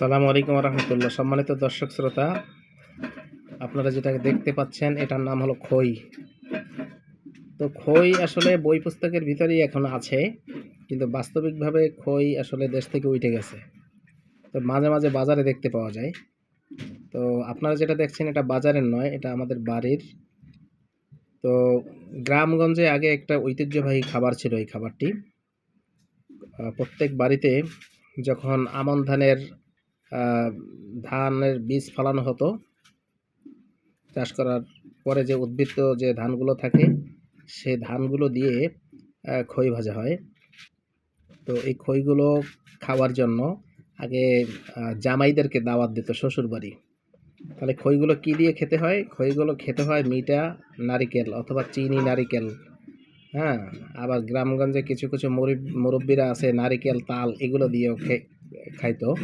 সালামু আলাইকুম রহমতুল্লাহ সম্মানিত দর্শক শ্রোতা, আপনারা যেটা দেখতে পাচ্ছেন, এটার নাম হলো খই। তো খই আসলে বই পুস্তকের ভিতরেই এখন আছে, কিন্তু বাস্তবিকভাবে খই আসলে দেশ থেকে উঠে গেছে। তো মাঝে মাঝে বাজারে দেখতে পাওয়া যায়। তো আপনারা যেটা দেখছেন, এটা বাজারের নয়, এটা আমাদের বাড়ির। তো গ্রামগঞ্জে আগে একটা ঐতিহ্যবাহী খাবার ছিল এই খাবারটি। প্রত্যেক বাড়িতে যখন আমন ধানের ধানের বীজ ফলানো হতো। চাষ করার পরে যে উদ্বৃত্ত যে ধানগুলো থাকে সেই ধানগুলো দিয়ে খই ভাজা হয়। তো এই খইগুলো খাওয়ার জন্য আগে জামাইদেরকে দাওয়াত দিত শ্বশুর বাড়ি তাহলে খইগুলো কি দিয়ে খেতে হয়? খইগুলো খেতে হয় মিঠা নারিকেল অথবা চিনি নারিকেল। হ্যাঁ আবার গ্রামগঞ্জে কিছু কিছু মুরব, মুরব্বীরা আছে নারিকেল, তাল এগুলো দিয়েও খে- খাইতো।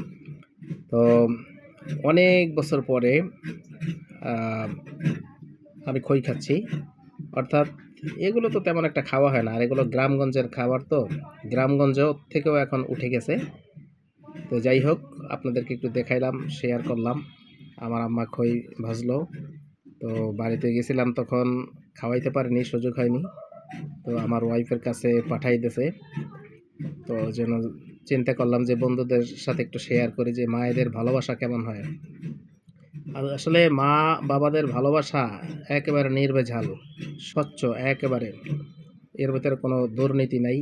তো অনেক বছর পরে আমি খই খাচ্ছি। অর্থাৎ এগুলো তো তেমন একটা খাওয়া হয় না। আর এগুলো গ্রামগঞ্জের খাবার তো। গ্রামগঞ্জ থেকেও এখন উঠে গেছে। তো যাই হোক, আপনাদেরকে একটু দেখাইলাম শেয়ার করলাম। আমার আম্মা খই ভাজলো। তো বাড়িতে গেছিলাম তখন, খাওয়াইতে পারিনি, সুযোগ হয়নি। তো আমার ওয়াইফের কাছে পাঠাই দিয়েছে তো যেন চিন্তা করলাম যে বন্ধুদের সাথে একটু শেয়ার করি যে মায়েদের ভালোবাসা কেমন হয়। আর আসলে মা বাবাদের ভালোবাসা একেবারে নির্ভেজাল, স্বচ্ছ একেবারে। এর ভিতরে কোনো দুর্নীতি নেই,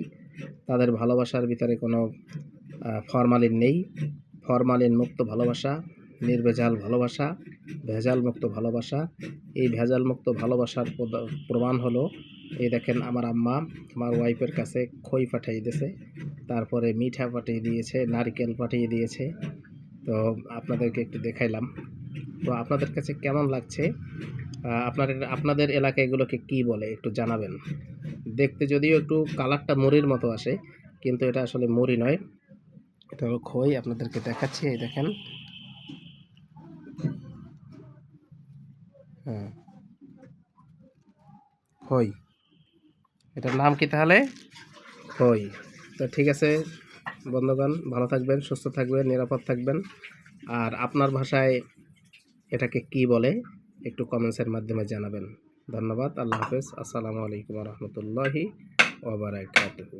তাদের ভালোবাসার ভিতরে কোনো ফরমালিন নেই। ফরমালিন মুক্ত ভালোবাসা, নির্ভেজাল ভালোবাসা, ভেজাল মুক্ত ভালোবাসা। এই ভেজাল মুক্ত ভালোবাসার প্রমাণ হলো, এই দেখেন আমার আম্মা, আমার ওয়াইফের কাছে খই পাঠিয়ে দিয়েছে তারপরে মিঠা পাঠিয়ে দিয়েছে নারকেল পাঠিয়ে দিয়েছে। তো আপনাদেরকে একটু দেখাইলাম। তো আপনাদের কাছে কেমন লাগছে? আহ, আপনাদের আপনাদের এলাকায় এগুলোকে কি বলে একটু জানাবেন। দেখতে যদিও একটু কালারটা মুড়ির মতো আসে কিন্তু এটা আসলে মুড়ি নয়। এটা হলো খই আপনাদেরকে দেখাচ্ছি এই দেখেন। হ্যাঁ। খই। এটার নাম কি তাহলে? খই। তো ঠিক আছে, বন্ধুগণ, ভালো থাকবেন, সুস্থ থাকবেন, নিরাপদ থাকবেন। আর আপনার ভাষায় এটাকে কি বলে, একটু কমেন্টসের মাধ্যমে জানাবেন। ধন্যবাদ, আল্লাহ হাফেজ। আসসালামু আলাইকুম রহমতুল্লাহি ওবরাকাতুহু